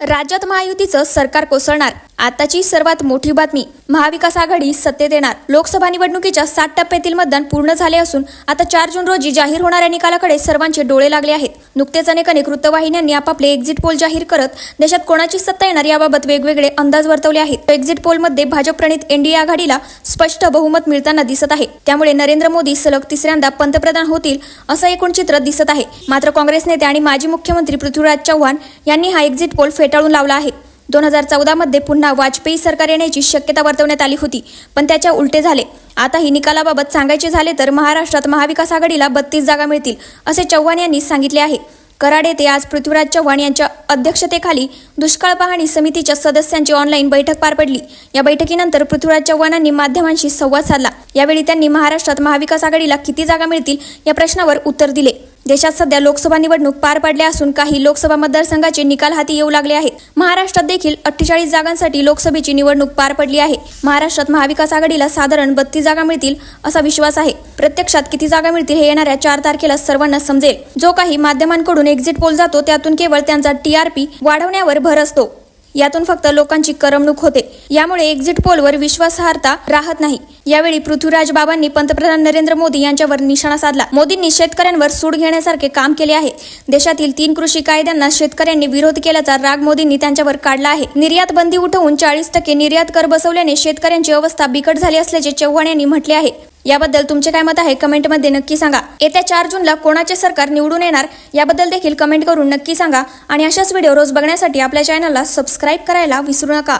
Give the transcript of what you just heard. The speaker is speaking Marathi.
राज्यात महायुतीचं सरकार कोसळणार. आताची सर्वात मोठी बातमी महाविकास आघाडी सत्तेत येणार लोकसभा निवडणुकीच्या सात टप्प्यातील मतदान पूर्ण झाले असून आता चार जून रोजी जाहीर होणाऱ्या निकालाकडे सर्वांचे डोळे लागले आहेत. नुकतेच अनेक अनेक वृत्तवाहिन्यांनी आपापले एक्झिट पोल जाहीर करत देशात कोणाची सत्ता येणार याबाबत वेगवेगळे अंदाज वर्तवले आहेत. एक्झिट पोलमध्ये भाजप प्रणित एनडीए आघाडीला स्पष्ट बहुमत मिळताना दिसत आहे. त्यामुळे नरेंद्र मोदी सलग तिसऱ्यांदा पंतप्रधान होतील असं एकूण चित्र दिसत आहे. मात्र काँग्रेस नेते आणि माजी मुख्यमंत्री पृथ्वीराज चव्हाण यांनी हा एक्झिट पोल फेटाळून लावला आहे. दोन हजार चौदामध्ये पुन्हा वाजपेयी सरकार येण्याची शक्यता वर्तवण्यात आली होती पण त्याच्या उलटे झाले. आता ही निकालाबाबत सांगायचे झाले तर महाराष्ट्रात महाविकास आघाडीला बत्तीस जागा मिळतील असे चव्हाण यांनी सांगितले आहे. कराड येथे आज पृथ्वीराज चव्हाण यांच्या अध्यक्षतेखाली दुष्काळ पाहणी समितीच्या सदस्यांची ऑनलाईन बैठक पार पडली. या बैठकीनंतर पृथ्वीराज चव्हाणांनी माध्यमांशी संवाद साधला. यावेळी त्यांनी महाराष्ट्रात महाविकास आघाडीला किती जागा मिळतील या प्रश्नावर उत्तर दिले. देशात सध्या लोकसभा निवडणूक पार पडल्या असून काही लोकसभा मतदारसंघाचे निकाल हाती येऊ लागले आहेत. महाराष्ट्रात देखील अठ्ठेचाळीस जागांसाठी लोकसभेची निवडणूक पार पडली आहे. महाराष्ट्रात महाविकास आघाडीला साधारण बत्तीस जागा मिळतील असा विश्वास आहे. प्रत्यक्षात किती जागा मिळतील हे येणाऱ्या चार तारखेला सर्वांना समजेल. जो काही माध्यमांकडून एक्झिट पोल जातो त्यातून केवळ त्यांचा टीआरपी वाढवण्यावर भर असतो. यातून फक्त लोकांची करमणूक होते. यामुळे एक्झिट पोलवर विश्वासार्हता राहत नाही. यावेळी पृथ्वीराज बाबांनी पंतप्रधान नरेंद्र मोदी यांच्यावर निशाणा साधला. मोदींनी शेतकऱ्यांवर सूड घेण्यासारखे काम केले आहे. देशातील तीन कृषी कायद्यांना शेतकऱ्यांनी विरोध केल्याचा राग मोदींनी त्यांच्यावर काढला आहे. निर्यात बंदी उठवून चाळीस टक्के निर्यात कर बसवल्याने शेतकऱ्यांची अवस्था बिकट झाली असल्याचे चव्हाण यांनी म्हटले आहे. याबद्दल तुमचे काय मत आहे? कमेंटमध्ये नक्की सांगा. येत्या चार जूनला कोणाचे सरकार निवडून येणार? याबद्दल देखील कमेंट करून नक्की सांगा. आणि अशाच व्हिडिओ रोज बघण्यासाठी आपल्या चॅनलला सबस्क्राईब करायला विसरू नका.